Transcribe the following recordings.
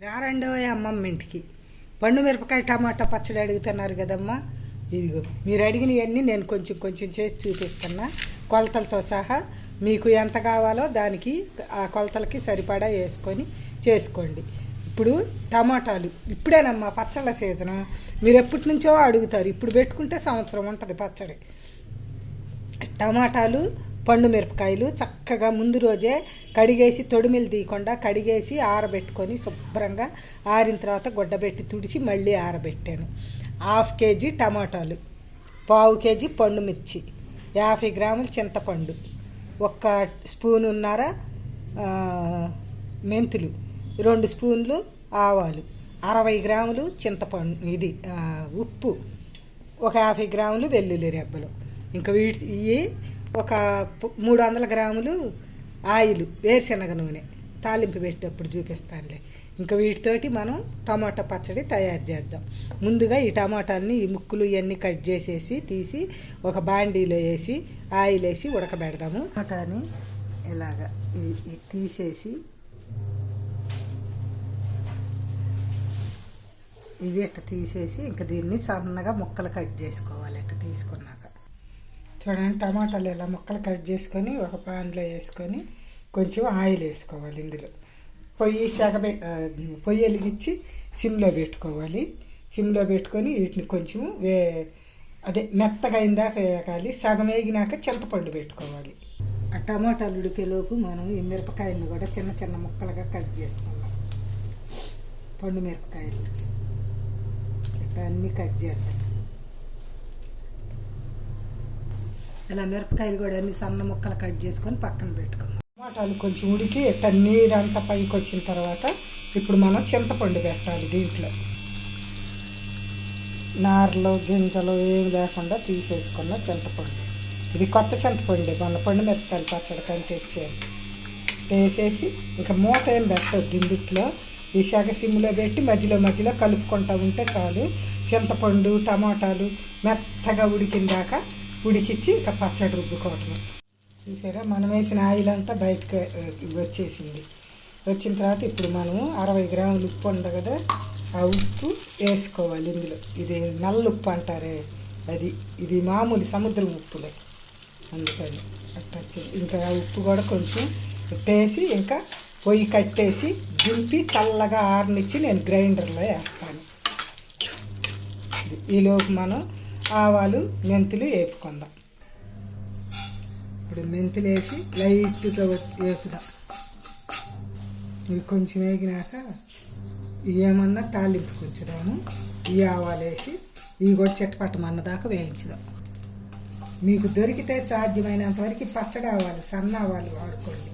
రారండో అమ్మమ్మ ఇంటికి. పండు మిరపకాయ టమాటా పచ్చడి అడుగుతున్నారు కదమ్మా. ఇదిగో మీరు అడిగినవన్నీ నేను కొంచెం కొంచెం చేసి చూపిస్తున్నా. కొలతలతో సహా మీకు ఎంత కావాలో దానికి ఆ కొలతలకి సరిపడా వేసుకొని చేసుకోండి. ఇప్పుడు టమాటాలు ఇప్పుడేనమ్మా పచ్చళ్ళ సీజను. మీరు ఎప్పటి నుంచో అడుగుతారు ఇప్పుడు పెట్టుకుంటే సంవత్సరం ఉంటుంది పచ్చడి. టమాటాలు పండు మిరపకాయలు చక్కగా ముందు రోజే కడిగేసి తొడిమిలు తీయకుండా కడిగేసి ఆరబెట్టుకొని శుభ్రంగా ఆరిన తర్వాత గుడ్డబెట్టి తుడిచి మళ్ళీ ఆరబెట్టాను. హాఫ్ కేజీ టమాటాలు పావు కేజీ పండు మిర్చి యాభై గ్రాములు చింతపండు ఒక్క స్పూనున్నర ఉన్నార? మెంతులు రెండు స్పూన్లు ఆవాలు అరవై గ్రాములు చింతపండు ఇది ఉప్పు ఒక యాభై గ్రాములు వెల్లుల్లి రెబ్బలు. ఇంకా వీటి ఇవి ఒక మూడు వందల గ్రాములు ఆయిల్ వేరుశనగ నూనె తాలింపు పెట్టేటప్పుడు చూపిస్తానులే. ఇంకా వీటితోటి మనం టమాటా పచ్చడి తయారు చేద్దాం. ముందుగా ఈ టమాటాలని ఈ ముక్కులు ఇవన్నీ కట్ చేసేసి తీసి ఒక బాండీలో వేసి ఆయిల్ వేసి ఉడకబెడదాము. టమాటాని ఇలాగా తీసేసి ఇవి ఇట్ట తీసేసి ఇంకా దీన్ని సన్నగా ముక్కలు కట్ చేసుకోవాలి ఇట్ట తీసుకున్నాక. చూడండి టమాటాలు ఇలా ముక్కలు కట్ చేసుకొని ఒక పాన్లో వేసుకొని కొంచెం ఆయిల్ వేసుకోవాలి ఇందులో. పొయ్యి సెగబె పొయ్యి వెలిగించి సిమ్లో పెట్టుకోవాలి. సిమ్లో పెట్టుకొని వీటిని కొంచెం వే అదే మెత్తగా అయిందాక వేగాలి సగం వేగినాక చింతపండు పెట్టుకోవాలి. ఆ టమాటాలు ఉడికేలోపు మనం ఈ మిరపకాయలను కూడా చిన్న చిన్న ముక్కలుగా కట్ చేసుకుందాం. పండు మిరపకాయలు. ఇట్లా అన్నీ కట్ చేద్దాం. ఇలా మిరపకాయలు కూడా అన్ని సన్న ముక్కలు కట్ చేసుకొని పక్కన పెట్టుకుందాం. టమాటాలు కొంచెం ఉడికి ఇట్లా నీరు అంతా పైకి వచ్చిన తర్వాత ఇప్పుడు మనం చింతపండు పెట్టాలి దీంట్లో. నారలు గింజలు ఏమి లేకుండా తీసేసుకున్న చింతపండు. ఇది కొత్త చింతపండు మన పండు మిరపకాయలు పచ్చడి కానీ తెచ్చాను. వేసేసి ఇంకా మూత ఏం పెట్టద్దు ఇందుట్లో. ఈ శాఖ సిమ్లో పెట్టి మధ్యలో మధ్యలో కలుపుకుంటూ ఉంటే చాలు. చింతపండు టమాటాలు మెత్తగా ఉడికిందాక ఉడికిచ్చి ఇంకా పచ్చడి రుబ్బుకోవటం చూసారా? మనం వేసిన ఆయిల్ అంతా బయటకు వచ్చేసింది. వచ్చిన తర్వాత ఇప్పుడు మనము అరవై గ్రాములు ఉప్పు ఉండదు కదా ఆ ఉప్పు వేసుకోవాలి ఇందులో. ఇది నల్ల ఉప్పు అంటారే. అది ఇది మామూలు సముద్రం ఉప్పులే. అందుకని అట్లా ఇంకా ఆ ఉప్పు కూడా కొంచెం పెట్టేసి ఇంకా పొయ్యి కట్టేసి దింపి చల్లగా ఆరనిచ్చి నేను గ్రైండర్లో వేస్తాను. ఈలోపు మనం ఆవాలు మెంతులు వేపుకుందాం. ఇప్పుడు మెంతులు వేసి లైట్గా వేపుదాం. ఇవి కొంచెం వేగినాక ఏమన్నా తాలింపు కొంచుదాము ఈ ఆవాలు వేసి ఇవి కూడా చెట్టపట్టమన్న దాకా వేయించుదాం. మీకు దొరికితే సాధ్యమైనంత వరకు పచ్చడి ఆవాలు సన్న ఆవాలు వాడుకోండి.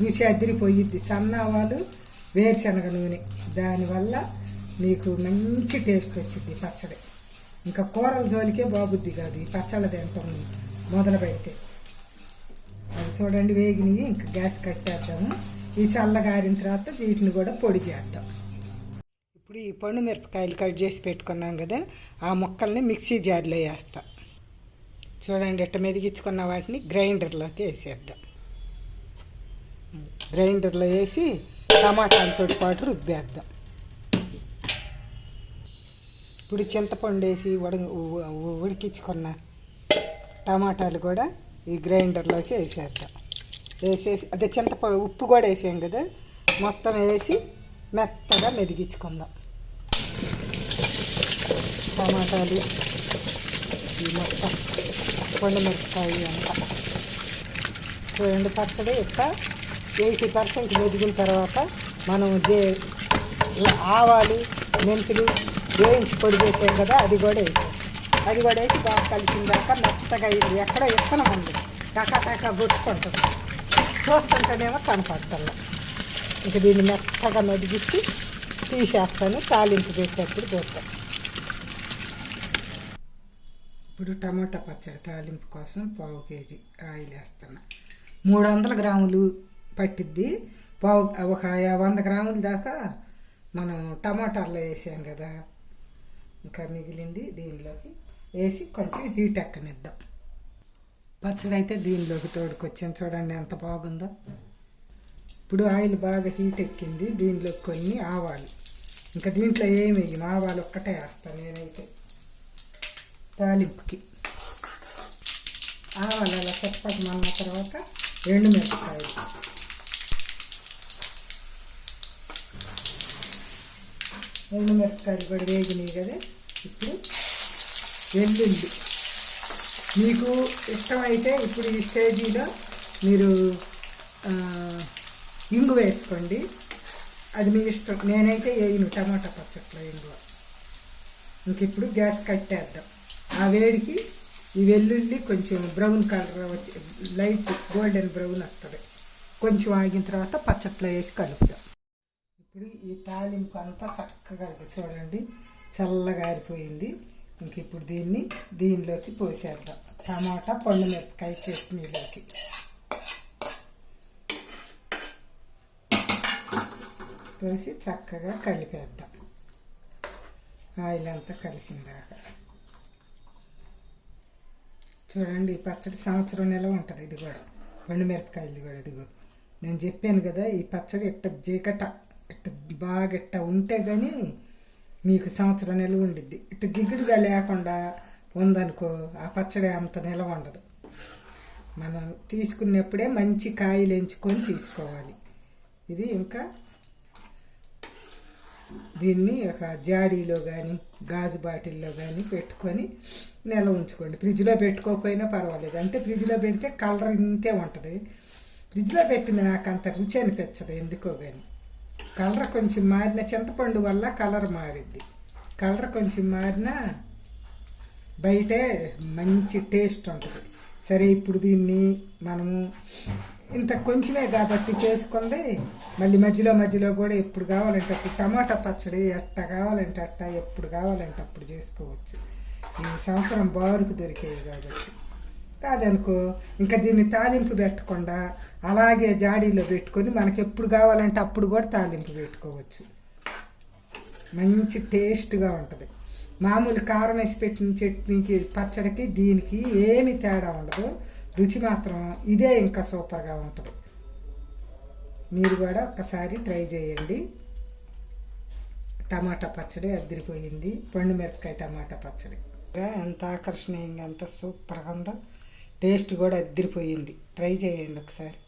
రుచి అదిరిపోయిద్ది. సన్న ఆవాలు వేరుశనగ నూనె. దానివల్ల మీకు మంచి టేస్ట్ వచ్చింది పచ్చడి. ఇంకా కూరల జోలికే బాగుద్ది కాదు ఈ పచ్చళ్ళ తింటాం మొదలు పెడితే. అది చూడండి వేగినవి ఇంకా గ్యాస్ కట్టేద్దాము ఈ చల్లగారిన తర్వాత వీటిని కూడా పొడి చేద్దాం. ఇప్పుడు ఈ పండు మిరపకాయలు కట్ చేసి పెట్టుకున్నాం కదా ఆ ముక్కల్ని మిక్సీ జార్లో వేస్తా. చూడండి ఇట్ట మెదిగించుకున్న వాటిని గ్రైండర్లోకి వేసేద్దాం. గ్రైండర్లో వేసి టమాటాలతో పాటు రుబ్బేద్దాం. ఇప్పుడు చింతపండు వేసి ఉడ ఉడికించుకున్న టమాటాలు కూడా ఈ గ్రైండర్లోకి వేసేద్దాం. వేసేసి అదే చింతపండు ఉప్పు కూడా వేసాం కదా మొత్తం వేసి మెత్తగా మెదిగించుకుందాం టమాటాలు ఈ మొత్తం పండు మిరపకాయ అంతా. చూడండి పచ్చడి ఇట్లా ఎయిటీ పర్సెంట్ మెదిగిన తర్వాత మనం జే ఆవాలు మెంతులు వేయించి పొడి చేసాం కదా అది కూడా వేసాం. అది కూడా వేసి బాగా కలిసిందాక మెత్తగా ఇది ఎక్కడో ఇత్తనం ఉంది. టకాటకా టకా కొట్టుకుంటుంది చూస్తుంటేనేమో కనపడతల్లా ఇక దీన్ని మెత్తగా మెదిగించి తీసేస్తాను తాలింపు పెట్టేటప్పుడు చూస్తాం ఇప్పుడు టమాటా పచ్చడి తాలింపు కోసం పావు కేజీ ఆయిల్ వేస్తున్నా. మూడు వందల గ్రాములు పట్టిద్ది. పావు ఒక వంద గ్రాముల దాకా మనం టమాటాల్లో వేసాం కదా. ఇంకా మిగిలింది దీనిలోకి వేసి కొంచెం హీట్ ఎక్కనిద్దాం. పచ్చడి అయితే దీనిలోకి తోడుకొచ్చాను. చూడండి ఎంత బాగుందో. ఇప్పుడు ఆయిల్ బాగా హీట్ ఎక్కింది. దీనిలో కొన్ని ఆవాలు. ఇంకా దీంట్లో ఏమి వేయను? ఆవాలు ఒక్కటే వేస్తాను నేనైతే. తాలింపుకి. ఆవాలు అలా చప్పటి మన తర్వాత ఎండుమిరపకాయలు ఎండుమిరపకాయలు కూడా వేగినాయి కదా. ఇప్పుడు వెల్లుల్లి మీకు ఇష్టమైతే ఇప్పుడు ఈ స్టేజీలో మీరు ఇంగు వేసుకోండి. అది మీ ఇష్టం. నేనైతే వేయను టమాటా పచ్చట్లో ఇంగువ. ఇంక ఇప్పుడు గ్యాస్ కట్టేద్దాం ఆ వేడికి ఈ వెల్లుల్లి కొంచెం బ్రౌన్ కలర్ వచ్చి లైట్ గోల్డెన్ బ్రౌన్ వస్తుంది. కొంచెం ఆగిన తర్వాత పచ్చట్లో వేసి కలుపుదాం. ఇప్పుడు ఈ తాలింపు అంతా చక్కగా చూడండి. చల్లగా ఆరిపోయింది. ఇంక ఇప్పుడు దీన్ని దీనిలోకి పోసేద్దాం. టమాటా పండు మిరపకాయ చట్నీలోకి పోసి చక్కగా కలిపేద్దాం. ఆయిల్ అంతా కలిసిందాక. చూడండి ఈ పచ్చడి సంవత్సరం నెల ఉంటుంది ఇది కూడా. పండు మిరపకాయలు కూడా ఇదిగో. నేను చెప్పాను కదా ఈ పచ్చడి ఇట్ట జీకట ఇట్ట బాగా ఇట్ట ఉంటే కానీ మీకు సంవత్సరం నిలువ ఉండిద్ది. ఇట్ట జిగుడుగా లేకుండా ఉందనుకో ఆ పచ్చడి అంత నిలవ ఉండదు. మనం తీసుకున్నప్పుడే మంచి కాయలు ఎంచుకొని తీసుకోవాలి. ఇది ఇంకా దీన్ని ఒక జాడీలో కానీ గాజు బాటిల్లో కానీ పెట్టుకొని నిల్వ ఉంచుకోండి. ఫ్రిడ్జ్లో పెట్టుకోకపోయినా పర్వాలేదు. అంటే ఫ్రిడ్జ్లో పెడితే కలర్ ఇంతే ఉంటుంది. ఫ్రిడ్జ్లో పెట్టింది నాకు అంత రుచి అనిపించదు ఎందుకో కానీ కలర్ కొంచెం మారిన చింతపండు వల్ల కలర్ మారిద్ది. కలర్ కొంచెం మారినా బయటే మంచి టేస్ట్ ఉంటుంది. సరే ఇప్పుడు దీన్ని మనము ఇంత కొంచెమే కాబట్టి చేసుకుంది. మళ్ళీ మధ్యలో మధ్యలో కూడా ఎప్పుడు కావాలంటే అప్పుడు టమాటా పచ్చడి ఎట్ట కావాలంటే అట్ట ఎప్పుడు కావాలంటే అప్పుడు చేసుకోవచ్చు. ఈ సంవత్సరం బారుకు దొరికేది కాబట్టి. కాదనుకో ఇంకా దీన్ని తాలింపు పెట్టకుండా అలాగే జాడీలో పెట్టుకొని మనకి ఎప్పుడు కావాలంటే అప్పుడు కూడా తాలింపు పెట్టుకోవచ్చు. మంచి టేస్ట్గా ఉంటుంది. మామూలు కారం వేసి పెట్టిన చట్నీకి పచ్చడికి దీనికి ఏమి తేడా ఉండదు. రుచి మాత్రం ఇదే ఇంకా సూపర్గా ఉంటుంది. మీరు కూడా ఒకసారి ట్రై చేయండి. టమాటా పచ్చడి అద్దరిపోయింది పండు మిరపకాయ టమాటా పచ్చడి. ఎంత ఆకర్షణీయంగా ఎంత సూపర్గా ఉందో. టేస్ట్ కూడా అద్దరిపోయింది ట్రై చేయండి ఒకసారి.